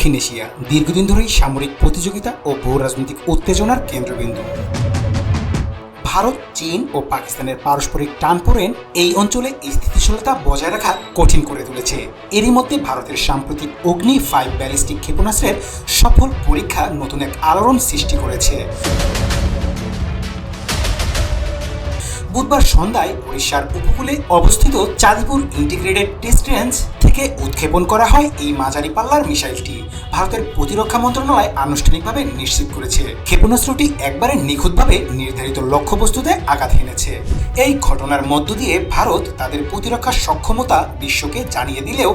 দক্ষিণ এশিয়া দীর্ঘদিন ধরেই সামরিক প্রতিযোগিতা ও ভূ রাজনৈতিক উত্তেজনার কেন্দ্রবিন্দু। ভারত, চীন ও পাকিস্তানের পারস্পরিক টানপোড়েন এই অঞ্চলে স্থিতিশীলতা বজায় রাখা কঠিন করে তুলেছে। এরই মধ্যে ভারতের সাম্প্রতিক অগ্নি ফাইভ ব্যালিস্টিক ক্ষেপণাস্ত্রের সফল পরীক্ষা নতুন এক আলোড়ন সৃষ্টি করেছে। বুধবার সন্ধ্যায় উড়িষ্যার উপকূলে অবস্থিত চাঁদিপুর ইন্টিগ্রেটেড টেস্ট রেঞ্জ থেকে উৎক্ষেপণ করা হয় এই মাঝারি পাল্লার মিসাইলটি। ভারতের প্রতিরক্ষা মন্ত্রণালয় আনুষ্ঠানিকভাবে নিশ্চিত করেছে। ক্ষেপণাস্ত্রটি একবারে নিখুঁতভাবে নির্ধারিত লক্ষ্যবস্তুতে আঘাত হেনেছে। এই ঘটনার মধ্য দিয়ে ভারত তাদের প্রতিরক্ষা সক্ষমতা বিশ্বকে জানিয়ে দিলেও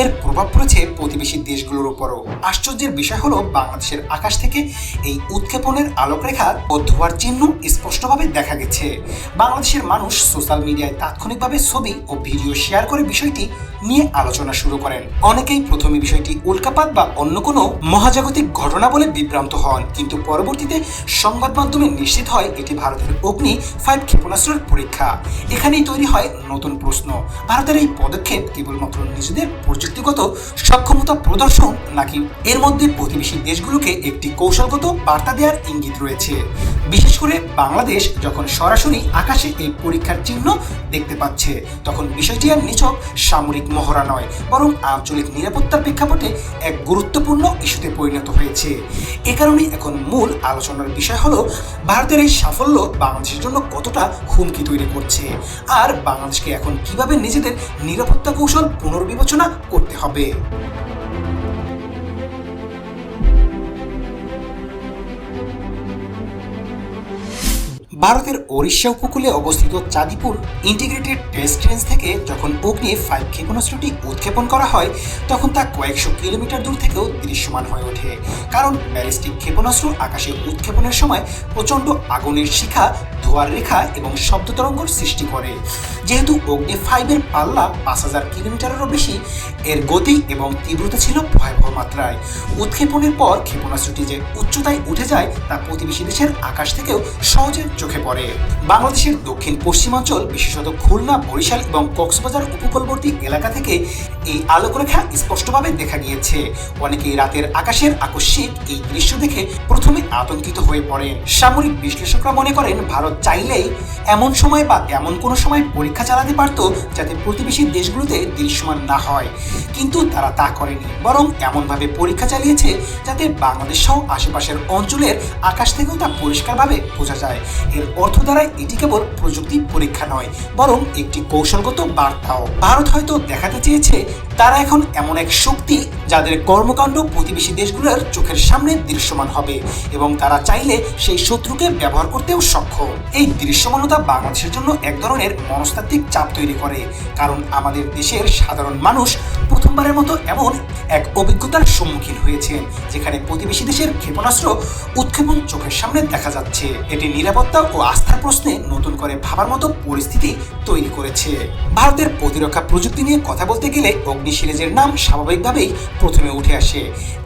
এর প্রভাব পড়েছে প্রতিবেশী দেশগুলোর উপরও। আশ্চর্যের বিষয় হলো, বাংলাদেশের আকাশ থেকে এই উৎক্ষেপণের আলোকরেখা ধোয়ার চিহ্ন স্পষ্টভাবে দেখা গেছে। বাংলাদেশের মানুষ সোশ্যাল মিডিয়ায় তাৎক্ষণিকভাবে ছবি ও ভিডিও শেয়ার করে বিষয়টি নিয়ে আলোচনা শুরু করেন। অনেকেই প্রথমে বিষয়টি উল্কাপাত বা অন্য কোনো মহাজাগতিক ঘটনা বলে বিভ্রান্ত হন, কিন্তু পরবর্তীতে সংবাদ মাধ্যমে নিশ্চিত হয় এটি ভারতের অগ্নি ফাইভ ক্ষেপণাস্ত্রের পরীক্ষা। এখানেই তৈরি হয় নতুন প্রশ্ন। ভারতের এই পদক্ষেপ কেবলমাত্র নিজেদের প্রযুক্তিগত সক্ষমতা প্রদর্শন নাকি? এর মধ্যে প্রতিবেশী দেশগুলোকে একটি কৌশলগত বার্তা দেওয়ার ইঙ্গিত রয়েছে। বিশেষ করে বাংলাদেশ যখন সরাসরি আকাশে এই পরীক্ষার চিহ্ন দেখতে পাচ্ছে, তখন বিষয়টি আর নিছক সামরিক মহড়া নয়, বরং আঞ্চলিক নিরাপত্তার প্রেক্ষাপটে এক গুরুত্বপূর্ণ ইস্যুতে পরিণত হয়েছে। এ কারণে এখন মূল আলোচনার বিষয় হলো ভারতের এই সাফল্য বাংলাদেশের জন্য কতটা হুমকি তৈরি করছে, আর বাংলাদেশকে এখন কীভাবে নিজেদের নিরাপত্তা কৌশল পুনর্বিবেচনা করতে হবে। ভারতের ওড়িশা উপকূলে অবস্থিত চাঁদিপুর ইন্টিগ্রেটেড টেস্ট রেঞ্জ থেকে যখন অগ্নি ফাইভ ক্ষেপণাস্ত্রটি উৎক্ষেপণ করা হয়, তখন তা কয়েকশো কিলোমিটার দূর থেকেও দৃশ্যমান হয়ে ওঠে। কারণ ব্যালিস্টিক ক্ষেপণাস্ত্র আকাশে উৎক্ষেপণের সময় প্রচণ্ড আগুনের শিখা, ধোয়ার রেখা এবং শব্দ তরঙ্গর সৃষ্টি করে। যেহেতু অগ্নি ফাইভের পাল্লা পাঁচ হাজার কিলোমিটারেরও বেশি, এর গতি এবং তীব্রতা ছিল ভয়াবহ মাত্রায়। উৎক্ষেপণের পর ক্ষেপণাস্ত্রটি যে উচ্চতায় উঠে যায়, তা প্রতিবেশী দেশের আকাশ থেকেও সহজে চোখে পড়ে। বাংলাদেশের দক্ষিণ পশ্চিমাঞ্চল, বিশেষত খুলনা, বরিশাল এবং কক্সবাজার উপকূলবর্তী এলাকা থেকে এই আলোকরেখা স্পষ্টভাবে দেখা গিয়েছে। অনেকেই রাতের আকাশের আকস্মিক এই দৃশ্য দেখে প্রথমে আতঙ্কিত হয়ে পড়েন। সামরিক বিশ্লেষকরা মনে করেন, ভারত চাইলেই এমন সময় বা এমন কোনো সময় পরীক্ষা চালাতে পারত যাতে প্রতিবেশী দেশগুলোতে দৃশ্যমান না হয়। কিন্তু তারা তা করেনি, বরং এমনভাবে পরীক্ষা চালিয়েছে যাতে বাংলাদেশ সহ আশেপাশের অঞ্চলের আকাশ থেকেও তা পরিষ্কারভাবে বোঝা যায়। এর অর্থ দ্বারাই এটি কেবল প্রযুক্তি পরীক্ষা নয়, বরং একটি কৌশলগত বার্তাও। ভারত হয়তো দেখাতে চেয়েছে তারা এখন এমন এক শক্তি যাদের কর্মকাণ্ড প্রতিবেশী দেশগুলোর চোখের সামনে দৃশ্যমান হবে এবং তারা চাইলে সেই শত্রুকে ব্যবহার করতেও সক্ষম। এই দৃশ্যমানতা বাংলাদেশের জন্য এক ধরনের মনস্তাত্ত্বিক চাপ তৈরি করে, কারণ আমাদের দেশের সাধারণ মানুষ প্রথমবারের মতো এমন এক অভিজ্ঞতার সম্মুখীন হয়েছেন, যেখানে প্রতিবেশী দেশের ক্ষেপণাস্ত্র উৎক্ষেপণ চোখের সামনে দেখা যাচ্ছে। এটি নিরাপত্তা ও আস্থার প্রশ্নে নতুন করে ভাবার মতো পরিস্থিতি তৈরি করেছে। ভারতের প্রতিরক্ষা প্রযুক্তি নিয়ে কথা বলতে গেলে অগ্নি সিরিজের নাম স্বাভাবিকভাবেই প্রথমে উঠে আসে।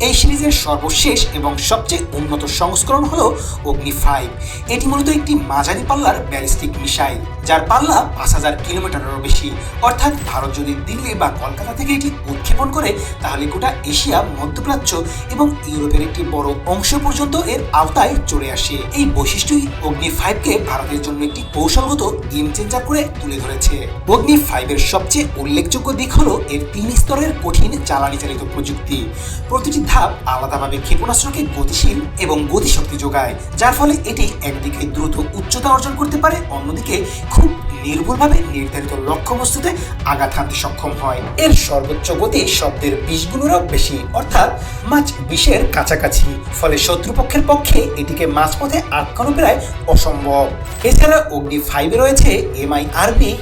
এই সিরিজের সর্বশেষ এবং সবচেয়ে উন্নত সংস্করণ হল অগ্নি ফাইভ এটি মূলত একটি মাঝারি পাল্লার ব্যালিস্টিক মিসাইল। যার পাল্লা পাঁচ হাজার কিলোমিটারেরও বেশি। অর্থাৎ ভারত যদি দিল্লি বা কলকাতা থেকে এটি উৎক্ষেপণ করে, তাহলে গোটা এশিয়া, মধ্যপ্রাচ্য এবং ইউরোপের একটি বড় অংশ পর্যন্ত এর আওতায় চলে আসে। এই বৈশিষ্ট্যই অগ্নি ফাইভকে ভারতের জন্য একটি কৌশলগত গেম চেঞ্জার করে তুলে ধরেছে। অগ্নি ফাইভের সবচেয়ে উল্লেখযোগ্য দিক হলো এর তিন স্তরের কঠিন জ্বালানি চালিত প্রযুক্তি। প্রতিটি ধাপ আলাদাভাবে ক্ষেপণাস্ত্রকে গতিশীল এবং গতিশক্তি যোগায়, যার ফলে এটি একদিকে দ্রুত উচ্চতা অর্জন করতে পারে, অন্যদিকে খুব নির্ভুলভাবে নির্ধারিত লক্ষ্যবস্তুতে আঘাত হানতে সক্ষম হয়। এর সর্বোচ্চ গতি শব্দের বিশ গুণেরও বেশি, অর্থাৎ মাছ বিষের কাছাকাছি। ফলে শত্রুপক্ষের পক্ষে এটিকে মাঝপথে আটকানো প্রায় অসম্ভব। এছাড়া অগ্নি ফাইভে রয়েছে MI RV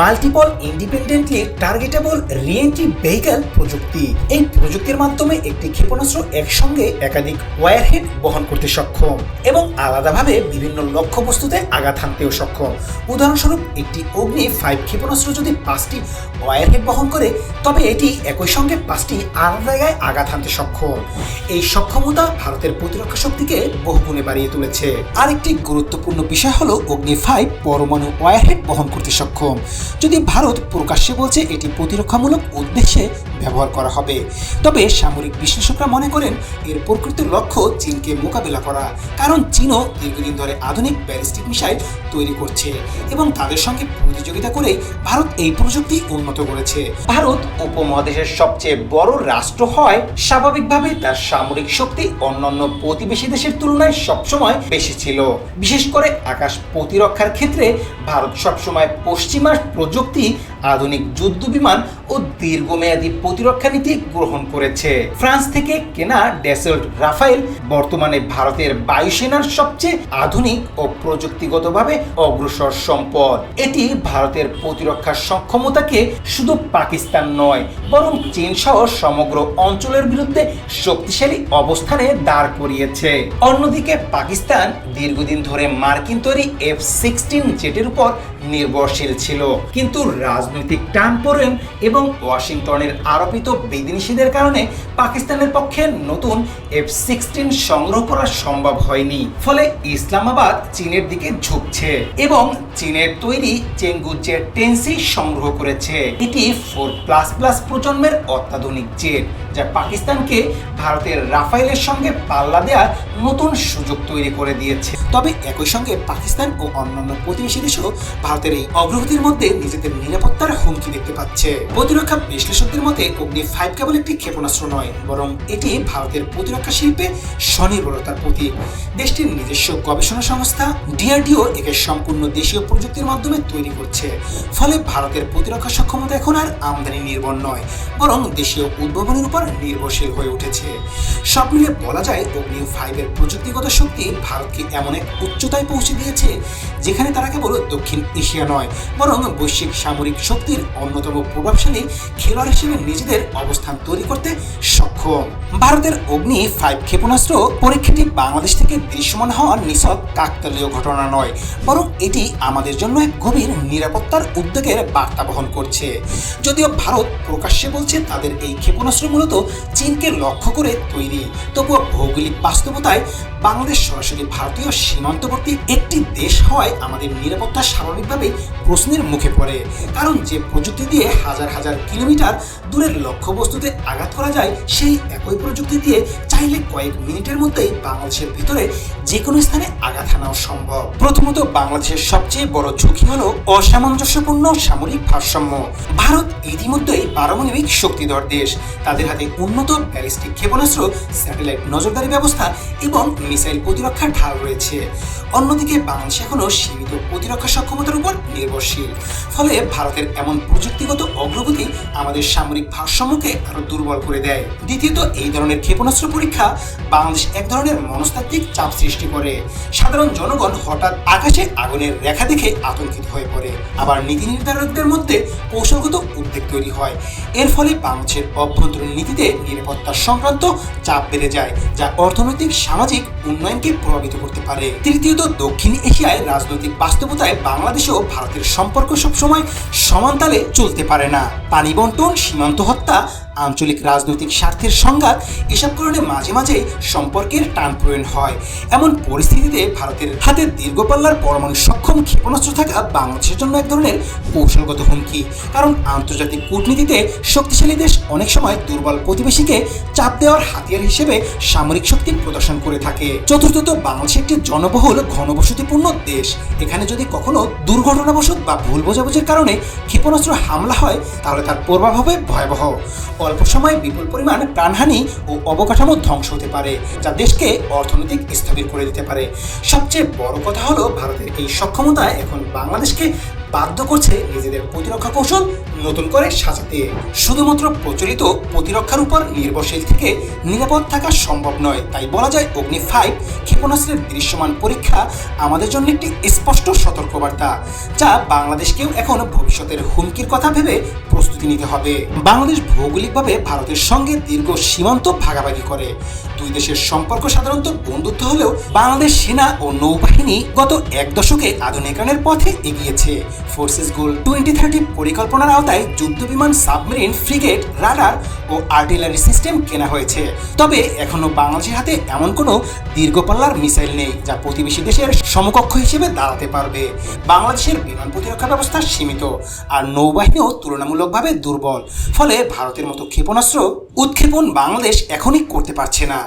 multiple independently targetable reentry vehicle প্রযুক্তি। এই প্রযুক্তির মাধ্যমে একটি ক্ষেপণাস্ত্র একসঙ্গে একাধিক ওয়ারহেড বহন করতে সক্ষম এবং আলাদাভাবে বিভিন্ন লক্ষ্যবস্তুতে আঘাত হানতেও সক্ষম। উদাহরণস্বরূপ, একটি অগ্নি ফাইভ ক্ষেপণাস্ত্র যদি পাঁচটি ওয়ারহেড বহন করে, তবে এটি একই সঙ্গে পাঁচটি আলাদা জায়গায় আঘাত হানতে সক্ষম। এই সক্ষমতা ভারতের প্রতিরক্ষা শক্তিকে বহুগুণে বাড়িয়ে তুলেছে। আরেকটি গুরুত্বপূর্ণ বিষয় হলো অগ্নি ফাইভ পরমাণু ওয়ারহেড বহন করতে সক্ষম। যদি ভারত প্রকাশ্যে বলছে এটি প্রতিরক্ষামূলক উদ্দেশ্যে ব্যবহার করা হবে। তবে সামরিক বিশ্লেষকরা মনে করেন, এর প্রকৃত লক্ষ্য চীনকে মোকাবেলা করা। কারণ চীনও দীর্ঘদিন ধরে আধুনিক ব্যালিস্টিক মিসাইল তৈরি করছে এবং তাদের সঙ্গে প্রতিযোগিতা করে ভারত এই প্রযুক্তি উন্নত করেছে। ভারত উপমহাদেশের সবচেয়ে বড় রাষ্ট্র হয় স্বাভাবিকভাবে তার সামরিক শক্তি অন্যান্য প্রতিবেশী দেশের তুলনায় সবসময় বেশি ছিল। বিশেষ করে আকাশ প্রতিরক্ষার ক্ষেত্রে ভারত সবসময় পশ্চিমা প্রযুক্তি আধুনিক যুদ্ধ বিমান ও দীর্ঘমেয়াদী প্রতিরক্ষা নীতি গ্রহণ করেছে। ফ্রান্স থেকে কেনা ডেসল্ট রাফায়েল বর্তমানে ভারতের বায়ুসেনার সবচেয়ে আধুনিক ও প্রযুক্তিগতভাবে অগ্রসর সম্পদ। এটি ভারতের প্রতিরক্ষা সক্ষমতাকে শুধু পাকিস্তান নয়, বরং চীন সহ সমগ্র অঞ্চলের বিরুদ্ধে শক্তিশালী অবস্থানে দাঁড় করিয়েছে। অন্যদিকে পাকিস্তান দীর্ঘদিন ধরে মার্কিন তৈরি এফ সিক্সটিন জেটের উপর নির্ভরশীল ছিল। কিন্তু রাজনৈতিক টানপোড়েন এবং ওয়াশিংটনের আরোপিত বিধিনিষেধের কারণে পাকিস্তানের পক্ষে নতুন এফ সিক্সটিন সংগ্রহ করা সম্ভব হয়নি। ফলে ইসলামাবাদ চীনের দিকে ঝুঁকছে এবং চীনের তৈরি চেঙ্গু জেট টেন্সি সংগ্রহ করেছে। এটি ফোর প্লাস প্লাস প্রজন্মের অত্যাধুনিক জেট। যা পাকিস্তানকে ভারতের রাফাইলের সঙ্গে পাল্লা দেওয়ার নতুন সুযোগ তৈরি করে দিয়েছে। তবে একই সঙ্গে পাকিস্তান ও অন্যান্য প্রতিবেশী দেশও ভারতের এই অগ্রগতির মধ্যে নিজেদের নিরাপত্তার হুমকি দেখতে পাচ্ছে। প্রতিরক্ষা বিশ্লেষকদের মতে, অগ্নি ফাইভ কেবল একটি ক্ষেপণাস্ত্র নয়, বরং এটি ভারতের প্রতিরক্ষা শিল্পে স্বনির্ভরতার প্রতীক। দেশটির নিজস্ব গবেষণা সংস্থা ডিআরডিও একে সম্পূর্ণ দেশীয় প্রযুক্তির মাধ্যমে তৈরি করছে। ফলে ভারতের প্রতিরক্ষা সক্ষমতা এখন আর আমদানি নির্ভর নয়, বরং দেশীয় উদ্ভাবনের উপর নির্ভরশীল হয়ে উঠেছে। সব মিলিয়ে বলা যায় অগ্নি ফাইভের প্রযুক্তিগত শক্তি ভারতকে এমন এক উচ্চতায় পৌঁছে দিয়েছে, যেখানে তারা কেবল দক্ষিণ এশিয়া নয়, বরং বৈশ্বিক সামরিক শক্তির অন্যতম প্রভাবশালী খেলোয়াড় হিসেবে নিজেদের অবস্থান তৈরি করতে সক্ষম। ভারতের অগ্নি ফাইভ ক্ষেপণাস্ত্র পরীক্ষাটি বাংলাদেশ থেকে দৃশ্যমান হওয়া নিছক কাকতালীয় ঘটনা নয়, বরং এটি আমাদের জন্য এক গভীর নিরাপত্তার উদ্যোগের বার্তা বহন করছে। যদিও ভারত প্রকাশ্যে বলছে তাদের এই ক্ষেপণাস্ত্র মূলত চীনকে লক্ষ্য করে তৈরি। তবুও ভৌগোলিক বাস্তবতায় বাংলাদেশ সরাসরি ভারতীয় সীমান্তবর্তী একটি দেশ হওয়ায় আমাদের নিরাপত্তা স্বাভাবিকভাবেই প্রশ্নের মুখে পড়ে। কারণ যে প্রযুক্তি দিয়ে হাজার হাজার কিলোমিটার দূরের লক্ষ্যবস্তুতে আঘাত করা যায়, সেই একই প্রযুক্তি দিয়ে চাইলে কয়েক মিনিটের মধ্যেই বাংলাদেশের ভিতরে যে কোনো স্থানে আঘাত হানাও সম্ভব। প্রথমত বাংলাদেশের সবচেয়ে বড় ঝুঁকি হল অসামঞ্জস্যপূর্ণ সামরিক ভারসাম্য। ভারত ইতিমধ্যেই পারমাণবিক শক্তিধর দেশ। তাদের হাতে উন্নত ব্যালিস্টিক ক্ষেপণাস্ত্র, স্যাটেলাইট নজরদারি ব্যবস্থা এবং মিসাইল প্রতিরক্ষার ঢাল রয়েছে। অন্যদিকে বাংলাদেশ এখনও সীমিত প্রতিরক্ষা সক্ষমতার উপর নির্ভরশীল। ফলে ভারতের এমন প্রযুক্তিগত অগ্রগতি আমাদের সামরিক ভারসাম্যকে আরও দুর্বল করে দেয়। দ্বিতীয়ত, এই ধরনের ক্ষেপণাস্ত্র পরীক্ষা বাংলাদেশ এক ধরনের মনস্তাত্ত্বিক চাপ সৃষ্টি করে। সাধারণ জনগণ হঠাৎ আকাশে আগুনের রেখা দেখে আতঙ্কিত হয়ে পড়ে। আবার নীতি নির্ধারকদের মধ্যে কৌশলগত উদ্বেগ তৈরি হয়। এর ফলে বাংলাদেশের অভ্যন্তরীণ নীতিতে নিরাপত্তা সংক্রান্ত চাপ বেড়ে যায়, যা অর্থনৈতিক, সামাজিক উন্নয়নকে প্রভাবিত করতে পারে। তৃতীয়ত, দক্ষিণ এশিয়ায় রাজনৈতিক বাস্তবতায় বাংলাদেশ ও ভারতের সম্পর্ক সবসময় সমানতালে চলতে পারে না। পানি বন্টন, সীমান্ত হত্যা আঞ্চলিক রাজনৈতিক স্বার্থের সংঘাত এসব কারণে মাঝে মাঝে সম্পর্কের টান প্রয়োজন হয়। এমন পরিস্থিতিতে ভারতের হাতে দীর্ঘপাল্লার পরমাণু সক্ষম ক্ষেপণাস্ত্র থাকা বাংলাদেশের জন্য এক ধরনের কৌশলগত হুমকি। কারণ আন্তর্জাতিক কূটনীতিতে শক্তিশালী দেশ অনেক সময় দুর্বল প্রতিবেশীকে চাপ দেওয়ার হাতিয়ার হিসেবে সামরিক শক্তি প্রদর্শন করে থাকে। চতুর্থত, বাংলাদেশ একটি জনবহুল, ঘনবসতিপূর্ণ দেশ। এখানে যদি কখনো দুর্ঘটনাবশত বা ভুল বোঝাবুঝির কারণে ক্ষেপণাস্ত্র হামলা হয়, তাহলে তার প্রভাব হবে ভয়াবহ। অল্প সময়ে বিপুল পরিমাণ প্রাণহানি ও অবকাঠামো ধ্বংস হতে পারে, যা দেশকে অর্থনৈতিক স্থবির করে দিতে পারে। সবচেয়ে বড় কথা হলো, ভারতের এই সক্ষমতা এখন বাংলাদেশকে বাধ্য করছে নিজেদের প্রতিরক্ষা কৌশল নতুন করে সাজাতে। শুধুমাত্র প্রচলিত প্রতিরক্ষার উপর নির্ভরশীল থেকে নিরাপদ থাকা সম্ভব নয়। তাই বলা যায়, অগ্নি ফাইভ ক্ষেপণাস্ত্রের দৃশ্যমান পরীক্ষা আমাদের জন্য একটি স্পষ্ট সতর্কবার্তা, যা বাংলাদেশকেও এখন ভবিষ্যতের হুমকির কথা ভেবে প্রস্তুতি নিতে হবে। বাংলাদেশ ভৌগোলিকভাবে ভারতের সঙ্গে দীর্ঘ সীমান্ত ভাগাভাগি করে। দুই দেশের সম্পর্ক সাধারণত বন্ধুত্ব হলেও বাংলাদেশ সেনা ও নৌবাহিনী গত এক দশকে আধুনিকায়নের পথে এগিয়েছে। ফোর্সেস গোল। টোয়েন্টি থার্টি পরিকল্পনার আওতায় যুদ্ধ বিমান সাবমেরিন, ফ্রিগেট, রাডার ও আর্টিলারি সিস্টেম কেনা হয়েছে। তবে এখনও বাংলাদেশের হাতে এমন কোনো দীর্ঘপাল্লার মিসাইল নেই যা প্রতিবেশী দেশের সমকক্ষ হিসেবে দাঁড়াতে পারবে। বাংলাদেশের বিমান প্রতিরক্ষা ব্যবস্থা সীমিত আর নৌবাহিনীও তুলনামূলকভাবে দুর্বল। ফলে ভারতের মতো ক্ষেপণাস্ত্র উৎক্ষেপণ বাংলাদেশ এখনই করতে পারছে না।